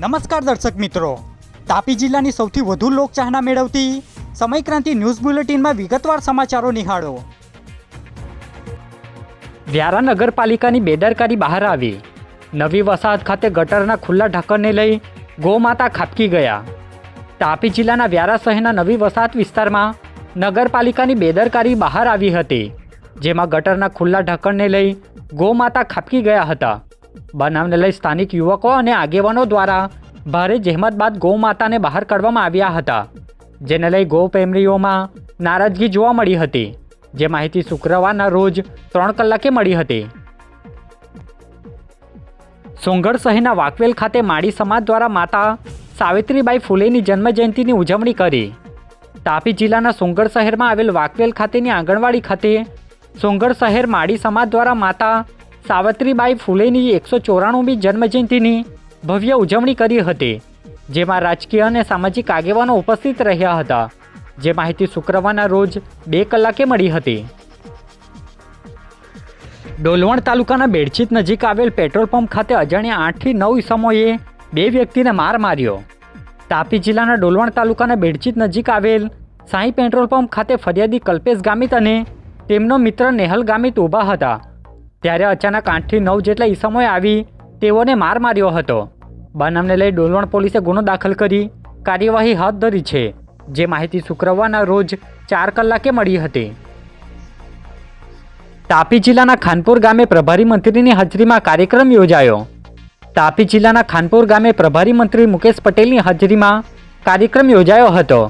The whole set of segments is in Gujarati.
નમસ્કાર દર્શક મિત્રો. તાપી જિલ્લાની સૌથી વધુ લોકચાહના મેળવતી સમયક્રાંતિ ન્યૂઝ બુલેટિનમાં વિગતવાર સમાચારો નિહાળો. વ્યારા નગરપાલિકાની બેદરકારી બહાર આવી. નવી વસાહત ખાતે ગટરના ખુલ્લા ઢાંકણને લઈ ગોમાતા ખાબકી ગયા. તાપી જિલ્લાના વ્યારા શહેરના નવી વસાહત વિસ્તારમાં નગરપાલિકાની બેદરકારી બહાર આવી હતી, જેમાં ગટરના ખુલ્લા ઢાંકણને લઈ ગોમાતા ખાબકી ગયા હતા. બનાવને લઈ સ્થાનિક યુવકો અને આગેવાનો દ્વારા ભારે જહેમત બાદ ગૌમાતાને બહાર કાઢવામાં આવ્યા હતા, જેને લઈ ગૌ પ્રેમીઓમાં નારાજગી જોવા મળી હતી, જે માહિતી શુક્રવારના રોજ ત્રણ કલાકે મળી હતી. સોંગઢ શહેરના વાકવેલ ખાતે માળી સમાજ દ્વારા માતા સાવિત્રીબાઈ ફૂલેની જન્મજયંતિની ઉજવણી કરી. તાપી જિલ્લાના સોંગઢ શહેરમાં આવેલ વાકવેલ ખાતેની આંગણવાડી ખાતે સોંગઢ શહેર માળી સમાજ દ્વારા માતા સાવિત્રીબાઈ ફૂલેની એકસો ચોરાણુંમી જન્મજયંતિની ભવ્ય ઉજવણી કરી હતી, જેમાં રાજકીય અને સામાજિક આગેવાનો ઉપસ્થિત રહ્યા હતા. જે માહિતી શુક્રવારના રોજ બે કલાકે મળી હતી. ડોલવણ તાલુકાના બેડચીત નજીક આવેલ પેટ્રોલ પંપ ખાતે અજાણ્યા આઠથી નવ ઇસમોએ બે વ્યક્તિને માર માર્યો. તાપી જિલ્લાના ડોલવણ તાલુકાના બેડચીત નજીક આવેલ સાંઈ પેટ્રોલ પંપ ખાતે ફરિયાદી કલ્પેશ ગામિત અને તેમનો મિત્ર નેહલ ગામિત ઊભા હતા. ત્યારે અચાનક આઠથી નવ જેટલા ઈસમોએ આવી, તેઓને માર માર્યો હતો. બનાવને લઈ ડોલવણ પોલીસે ગુનો દાખલ કરી. કાર્યવાહી હાથ ધરી છે, જે માહિતી શુક્રવારના રોજ ચાર કલાકે મળી હતી. તાપી જિલ્લાના ખાનપુર ગામે પ્રભારી મંત્રીની હાજરીમાં કાર્યક્રમ યોજાયો. તાપી જિલ્લાના ખાનપુર ગામે પ્રભારી મંત્રી મુકેશ પટેલની હાજરીમાં કાર્યક્રમ યોજાયો હતો,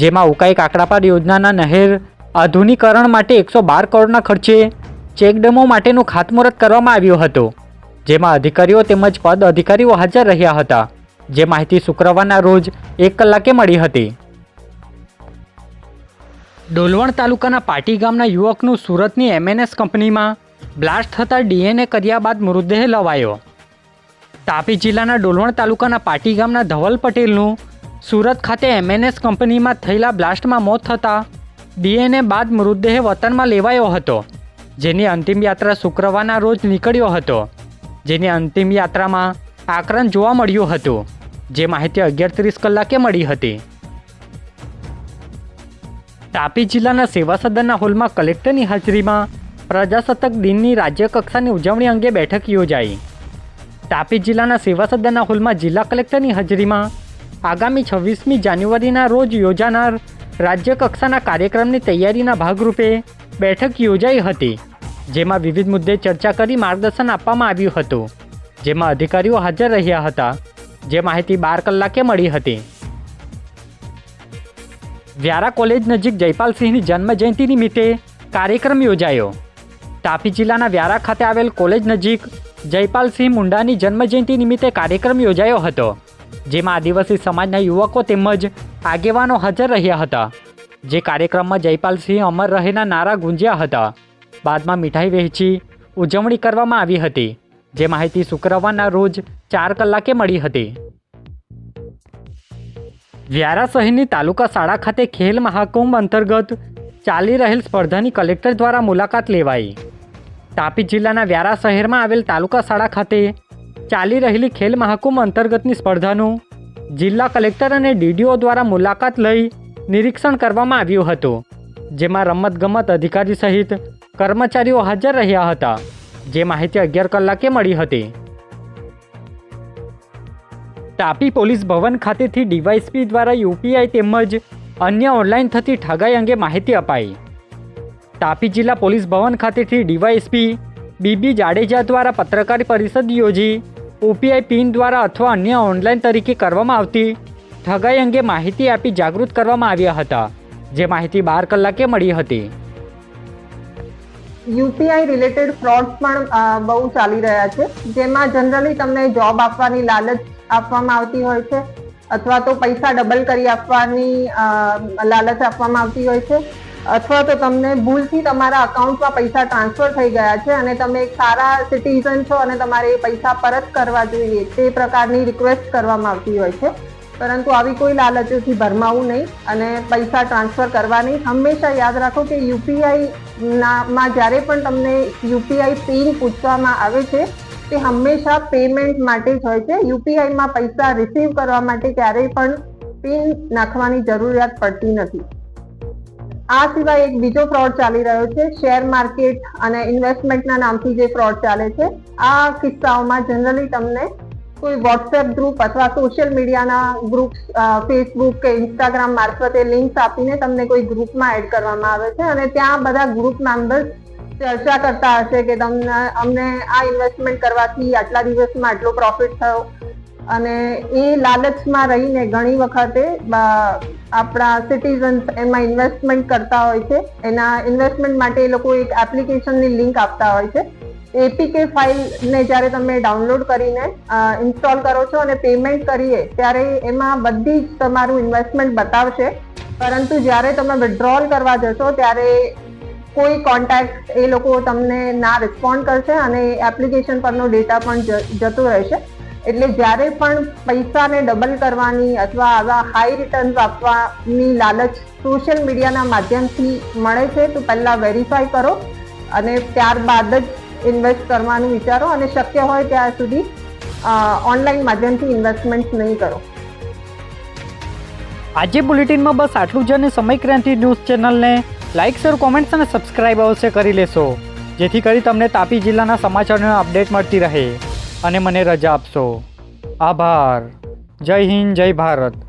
જેમાં ઉકાઈ કાકડાપાડ યોજનાના નહેર આધુનિકરણ માટે એકસો બાર કરોડના ખર્ચે ચેકડેમો માટેનું ખાતમુહૂર્ત કરવામાં આવ્યું હતું, જેમાં અધિકારીઓ તેમજ પદ અધિકારીઓ હાજર રહ્યા હતા, જે માહિતી શુક્રવારના રોજ એક કલાકે મળી હતી. ડોલવણ તાલુકાના પાટી ગામના યુવકનું સુરતની એમએનએસ કંપનીમાં બ્લાસ્ટ થતાં ડીએનએ કર્યા બાદ મૃતદેહ લવાયો. તાપી જિલ્લાના ડોલવણ તાલુકાના પાટી ગામના ધવલ પટેલનું સુરત ખાતે એમએનએસ કંપનીમાં થયેલા બ્લાસ્ટમાં મોત થતાં ડીએનએ બાદ મૃતદેહ વતનમાં લેવાયો હતો. જેની અંતિમ યાત્રા શુક્રવારના રોજ નીકળ્યો હતો. જેની અંતિમ યાત્રામાં આક્રંદ જોવા મળ્યું હતું, જે માહિતી અગિયાર ત્રીસ કલાકે મળી હતી. તાપી જિલ્લાના સેવા સદનના હોલમાં કલેક્ટરની હાજરીમાં પ્રજાસત્તાક દિનની રાજ્યકક્ષાની ઉજવણી અંગે બેઠક યોજાઈ. તાપી જિલ્લાના સેવા સદનના હોલમાં જિલ્લા કલેક્ટરની હાજરીમાં આગામી છવ્વીસમી જાન્યુઆરીના રોજ યોજાનાર રાજ્યકક્ષાના કાર્યક્રમની તૈયારીના ભાગરૂપે બેઠક યોજાઈ હતી, જેમાં વિવિધ મુદ્દે ચર્ચા કરી માર્ગદર્શન આપવામાં આવ્યું હતું. જેમાં અધિકારીઓ હાજર રહ્યા હતા, જે માહિતી બાર કલાકે મળી હતી. વ્યારા કોલેજ નજીક જયપાલસિંહની જન્મજયંતિ નિમિત્તે કાર્યક્રમ યોજાયો. તાપી જિલ્લાના વ્યારા ખાતે આવેલ કોલેજ નજીક જયપાલસિંહ મુંડાની જન્મજયંતિ નિમિત્તે કાર્યક્રમ યોજાયો હતો, જેમાં આદિવાસી સમાજના યુવકો તેમજ આગેવાનો હાજર રહ્યા હતા. જે કાર્યક્રમમાં જયપાલસિંહ અમર રહેના નારા ગુંજ્યા હતા. બાદમાં મીઠાઈ વહેંચી ઉજવણી કરવામાં આવી હતી, જે માહિતી શુક્રવારના રોજ ચાર કલાકે મળી હતી. વ્યારા શહેરની તાલુકા શાળા ખાતે ખેલ મહાકુંભ અંતર્ગત ચાલી રહેલ સ્પર્ધાની કલેક્ટર દ્વારા મુલાકાત લેવાઈ. તાપી જિલ્લાના વ્યારા શહેરમાં આવેલ તાલુકા શાળા ખાતે ચાલી રહેલી ખેલ મહાકુંભ અંતર્ગતની સ્પર્ધાનું જિલ્લા કલેક્ટર અને ડીડીઓ દ્વારા મુલાકાત લઈ નિરીક્ષણ કરવામાં આવ્યું હતું, જેમાં રમતગમત અધિકારી સહિત કર્મચારીઓ હાજર રહ્યા હતા, જે માહિતી અગિયાર કલાકે મળી હતી. તાપી પોલીસ ભવન ખાતેથી ડીવાયસપી દ્વારા યુપીઆઈ તેમજ અન્ય ઓનલાઈન થતી ઠગાઈ અંગે માહિતી અપાઈ. તાપી જિલ્લા પોલીસ ભવન ખાતેથી ડીવાયએસપી બીબી જાડેજા દ્વારા પત્રકાર પરિષદ યોજી યુપીઆઈ પિન દ્વારા અથવા અન્ય ઓનલાઈન તરીકે કરવામાં આવતી ઠગાઈ અંગે માહિતી આપી જાગૃત કરવામાં આવ્યા હતા, જે માહિતી બાર કલાકે મળી હતી. યુપીઆઈ રિલેટેડ ફ્રોડ્સ પણ બહુ ચાલી રહ્યા છે, જેમાં જનરલી તમને જોબ આપવાની લાલચ આપવામાં આવતી હોય છે, અથવા તો પૈસા ડબલ કરી આપવાની લાલચ આપવામાં આવતી હોય છે, અથવા તો તમને ભૂલથી તમારા અકાઉન્ટમાં પૈસા ટ્રાન્સફર થઈ ગયા છે અને તમે એક સારા સિટીઝન છો અને તમારે એ પૈસા પરત કરવા જોઈએ, તે પ્રકારની રિક્વેસ્ટ કરવામાં આવતી હોય છે. પરંતુ આવી કોઈ લાલચોથી ભરમાવું નહીં અને પૈસા ટ્રાન્સફર કરવા નહીં હંમેશા યાદ રાખો કે યુપીઆઈ માં જ્યારે પણ તમને યુપીઆઈ પિન પૂછવામાં આવે છે, તે હંમેશા પેમેન્ટ માટે જ હોય છે. યુપીઆઈમાં પૈસા રિસીવ કરવા માટે ક્યારેય પણ પિન નાખવાની જરૂરિયાત પડતી નથી. આ સિવાય એક બીજો ફ્રોડ ચાલી રહ્યો છે. શેર માર્કેટ અને ઇન્વેસ્ટમેન્ટના નામથી જે ફ્રોડ ચાલે છે, આ કિસ્સાઓમાં જનરલી તમને કોઈ વોટ્સએપ ગ્રુપ અથવા સોશિયલ મીડિયાના ગ્રુપ ફેસબુક કે ઇન્સ્ટાગ્રામ મારફતે લિંક્સ આપીને તમને કોઈ ગ્રુપમાં એડ કરવામાં આવે છે અને ત્યાં બધા ગ્રુપ મેમ્બર્સ ચર્ચા કરતા હશે કે તમને, અમને આ ઇન્વેસ્ટમેન્ટ કરવાથી આટલા દિવસમાં આટલો પ્રોફિટ થયો. અને એ લાલચમાં રહીને ઘણી વખતે આપણા સિટીઝન્સ એમાં ઇન્વેસ્ટમેન્ટ કરતા હોય છે. એના ઇન્વેસ્ટમેન્ટ માટે એ લોકો એક એપ્લિકેશનની લિંક આપતા હોય છે. એપીકે ફાઇલને જ્યારે તમે ડાઉનલોડ કરીને ઇન્સ્ટોલ કરો છો અને પેમેન્ટ કરીએ, ત્યારે એમાં બધી જ તમારું ઇન્વેસ્ટમેન્ટ બતાવશે. પરંતુ જ્યારે તમે વિડ્રોલ કરવા જશો, ત્યારે કોઈ કોન્ટેક્ટ એ લોકો તમને ના રિસ્પોન્ડ કરશે અને એપ્લિકેશન પરનો ડેટા પણ જતો રહેશે. એટલે જ્યારે પણ પૈસાને ડબલ કરવાની અથવા આવા હાઈ રિટર્ન્સ આપવાની લાલચ સોશિયલ મીડિયાના માધ્યમથી મળે છે, તો પહેલાં વેરીફાઈ કરો અને ત્યારબાદ જ ઇન્વેસ્ટ કરવાનું વિચારો અને શક્ય હોય ત્યાં સુધી ઓનલાઈન માધ્યમથી ઇન્વેસ્ટમેન્ટ નહીં કરો. આજે બુલેટિનમાં બસ આટલું જ અને સમય ક્રાંતિ ન્યૂઝ ચેનલને લાઇક, શેર કોમેન્ટ્સ અને સબસ્ક્રાઇબ અવશ્ય કરી લેશો. જેથી કરી તમને તાપી જિલ્લાના સમાચારનો અપડેટ મળતી રહે અને મને રજા આપશો. આભાર. જય હિન્દ, જય ભારત.